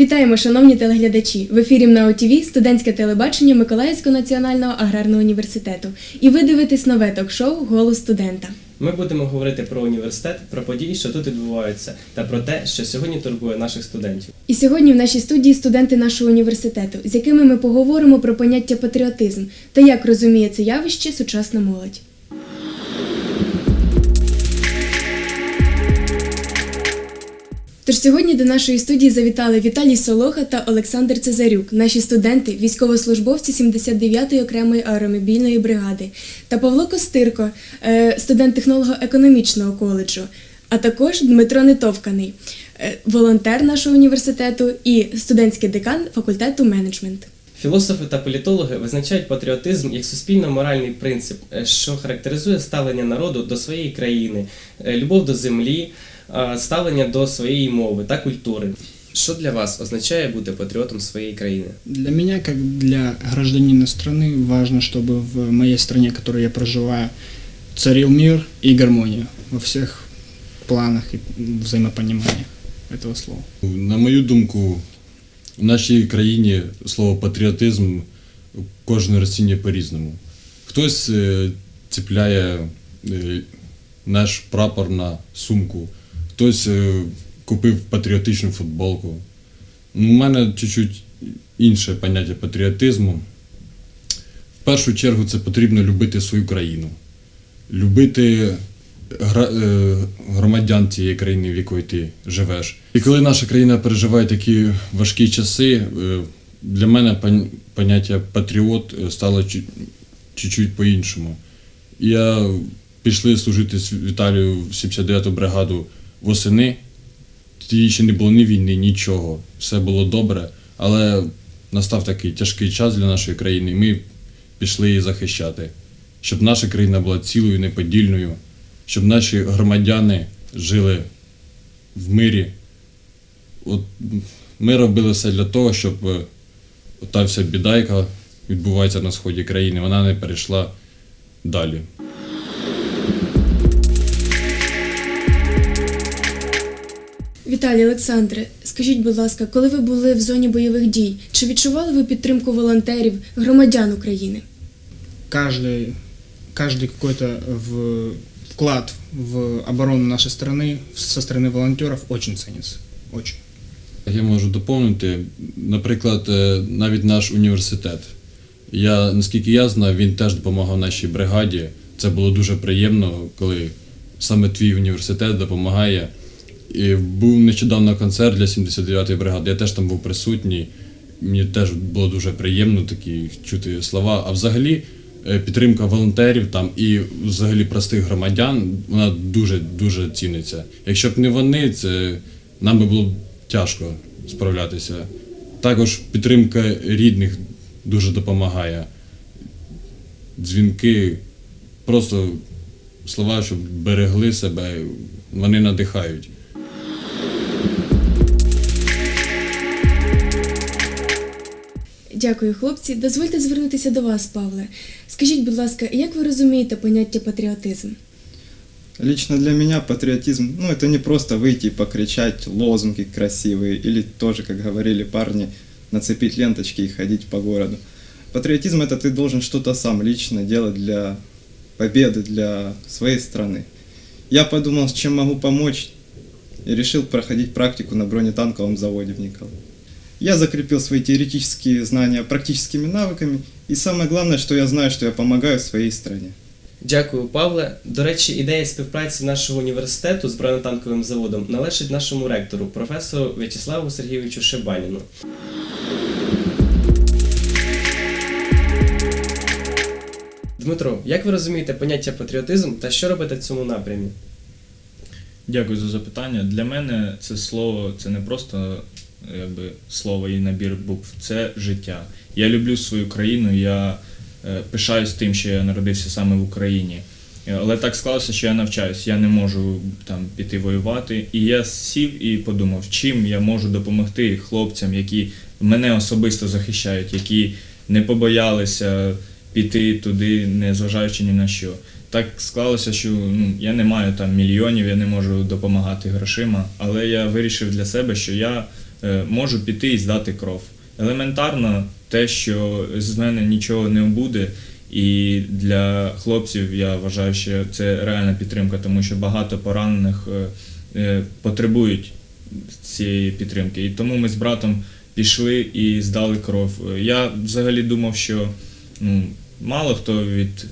Вітаємо, шановні телеглядачі! В ефірі МНАО ТВ студентське телебачення Миколаївського національного аграрного університету. І ви дивитесь нове ток-шоу Голос студента. Ми будемо говорити про університет, про події, що тут відбуваються, та про те, що сьогодні турбує наших студентів. І сьогодні в нашій студії студенти нашого університету, з якими ми поговоримо про поняття патріотизм та як розуміє це явище сучасна молодь. Тож сьогодні до нашої студії завітали Віталій Солоха та Олександр Цезарюк, наші студенти, військовослужбовці 79-ї окремої аеромобільної бригади, та Павло Костирко, е, студент технолого-економічного коледжу, а також Дмитро Нетовканий, е, волонтер нашого університету і студентський декан факультету менеджмент. Філософи та політологи визначають патріотизм як суспільно-моральний принцип, е, що характеризує ставлення народу до своєї країни, е, любов до землі, е, ставлення до своєї мови та культури. Що для вас означає бути патріотом своєї країни? Для меня, как для гражданина страны, важно, чтобы в моей стране, в которой я проживаю, царил мир и гармония во всех планах и взаимопонимании этого слова. На мою думку, в нашій країні слово патріотизм кожен розцінює по-різному. Хтось е, цепляє е, наш прапор на сумку, хтось е, купив патріотичну футболку. Ну, У мене чуть-чуть інше поняття патріотизму. В першу чергу це потрібно любити свою країну, любити громадян цієї країни, в якої ти живеш. І коли наша країна переживає такі важкі часи, е, для мене поняття патріот е, стало чу- чуть-чуть по-іншому. Я пішли служити з Віталію в 79-ту бригаду восени. Тоді ще не було ні війни, нічого. Все було добре. Але настав такий тяжкий час для нашої країни, і ми пішли її захищати, щоб наша країна була цілою, неподільною, щоб наші громадяни жили в мирі. От ми робили все для того, щоб е, та вся біда, яка відбувається на сході країни, вона не перейшла далі. Віталій Олександре, скажіть, будь ласка, коли ви були в зоні бойових дій, чи відчували ви підтримку волонтерів, громадян України? Каждый, каждый какой-то в- вклад в оборону нашей страны со стороны волонтеров очень ценится. Очень. Я можу доповнити, наприклад, е, навіть наш університет. Я, наскільки я знаю, він теж допомагав нашій бригаді. Це було дуже приємно, коли саме твій університет допомагає. І був нещодавно концерт для 79-ї бригади, я теж там був присутній. Мені теж було дуже приємно такі чути слова. А взагалі підтримка волонтерів там і взагалі простих громадян, вона дуже дуже ціниться. Якщо б не вони, це нам би було б тяжко справлятися. Також підтримка рідних дуже допомагає. Дзвінки, просто слова, щоб берегли себе, вони надихають. Дякую, хлопці. Дозвольте звернутися до вас, Павле. Скажіть, будь ласка, як ви розумієте поняття патріотизм? Лично для меня патриотизм, ну это не просто выйти и покричать лозунги красивые или тоже, как говорили парни, нацепить ленточки и ходить по городу. Патриотизм это ты должен что-то сам лично делать для победы, для своей страны. Я подумал, с чем могу помочь и решил проходить практику на бронетанковом заводе в Николаеве. Я закрепил свои теоретические знания практическими навыками, и самое главное, что я знаю, что я помогаю своей стране. Дякую, Павле. До речі, ідея співпраці нашого університету з бронетанковим заводом належить нашому ректору, професору В'ячеславу Сергійовичу Шибаніну. Дмитро, як ви розумієте поняття патріотизм та що робите в цьому напрямі? Дякую за запитання. Для мене це слово це не просто якби, слово і набір букв, це життя. Я люблю свою країну, я е, пишаюсь тим, що я народився саме в Україні. Але так склалося, що я навчаюсь, я не можу там піти воювати. І я сів і подумав, чим я можу допомогти хлопцям, які мене особисто захищають, які не побоялися піти туди, не зважаючи ні на що. Так склалося, що ну, я не маю там мільйонів, я не можу допомагати грошима, але я вирішив для себе, що я можу піти і здати кров. Елементарно те, що з мене нічого не буде. І для хлопців я вважаю, що це реальна підтримка, тому що багато поранених е, е, потребують цієї підтримки. І тому ми з братом пішли і здали кров. Е, Я взагалі думав, що ну, мало хто від,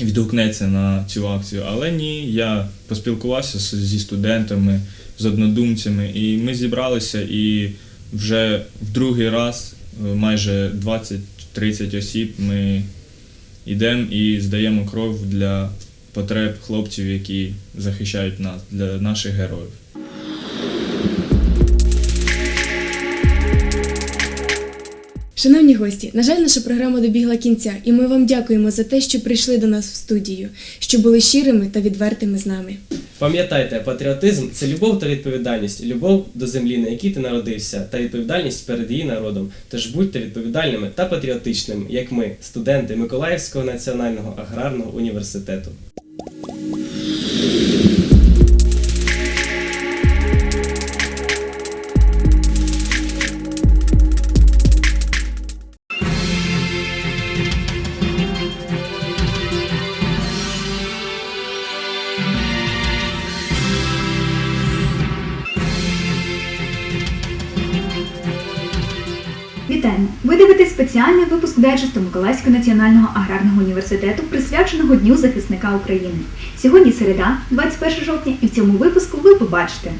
відгукнеться на цю акцію, але ні, я поспілкувався зі студентами, з однодумцями, і ми зібралися і вже в другий раз, е, майже 20-30 осіб, ми йдемо і здаємо кров для потреб хлопців, які захищають нас, для наших героїв. Шановні гості, на жаль, наша програма добігла кінця, і ми вам дякуємо за те, що прийшли до нас в студію, що були щирими та відвертими з нами. Пам'ятайте, патріотизм це любов та відповідальність, любов до землі, на якій ти народився, та відповідальність перед її народом. Тож будьте відповідальними та патріотичними, як ми, студенти Миколаївського національного аграрного університету. Вітаємо! Ви дивитесь спеціальний випуск дайджесту Миколаївського національного аграрного університету, присвяченого Дню захисника України. Сьогодні середа, 21 жовтня, і в цьому випуску ви побачите.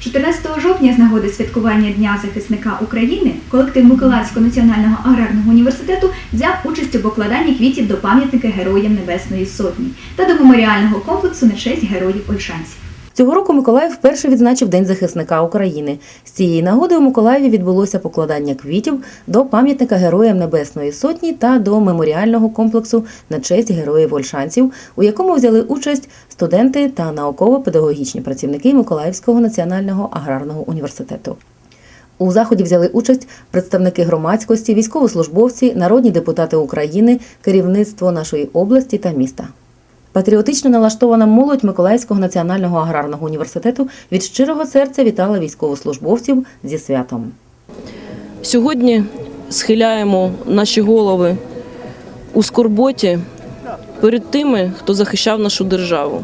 14 жовтня з нагоди святкування Дня захисника України колектив Миколаївського національного аграрного університету взяв участь у покладанні квітів до пам'ятника Героям Небесної Сотні та до меморіального комплексу на честь героїв Ольшанців. Цього року Миколаїв вперше відзначив День захисника України. З цієї нагоди у Миколаєві відбулося покладання квітів до пам'ятника Героям Небесної Сотні та до меморіального комплексу на честь героїв Ольшанців, у якому взяли участь студенти та науково-педагогічні працівники Миколаївського національного аграрного університету. У заході взяли участь представники громадськості, військовослужбовці, народні депутати України, керівництво нашої області та міста. Патріотично налаштована молодь Миколаївського національного аграрного університету від щирого серця вітала військовослужбовців зі святом. Сьогодні схиляємо наші голови у скорботі перед тими, хто захищав нашу державу.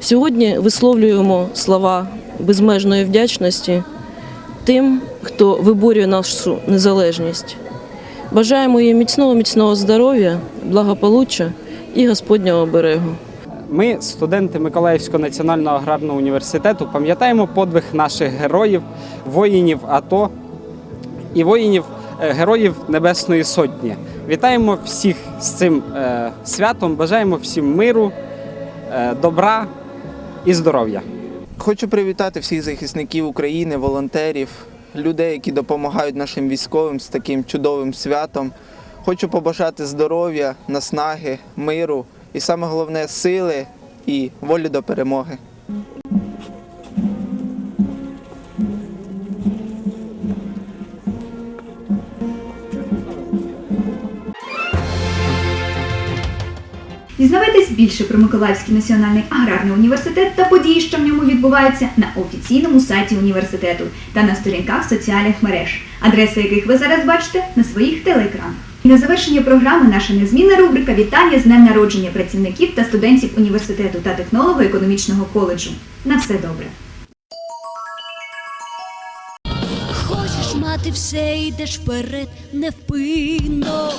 Сьогодні висловлюємо слова безмежної вдячності тим, хто виборює нашу незалежність. Бажаємо їм міцного, міцного здоров'я, благополуччя і Господнього оберегу. Ми, студенти Миколаївського національного аграрного університету, пам'ятаємо подвиг наших героїв, воїнів АТО і воїнів е, героїв Небесної Сотні. Вітаємо всіх з цим е, святом, бажаємо всім миру, е, добра і здоров'я. Хочу привітати всіх захисників України, волонтерів, людей, які допомагають нашим військовим з таким чудовим святом. Хочу побажати здоров'я, наснаги, миру і саме головне сили і волі до перемоги. Дізнавайтесь більше про Миколаївський національний аграрний університет та події, що в ньому відбуваються, на офіційному сайті університету та на сторінках соціальних мереж, адреси яких ви зараз бачите на своїх телеекранах. І на завершення програми наша незмінна рубрика Вітання з днем народження працівників та студентів університету та технолого-економічного коледжу. На все добре! Хочеш мати все, йдеш вперед невпинно.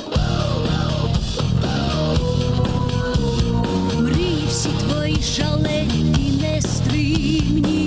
Мрії всі твої шалені нестримні.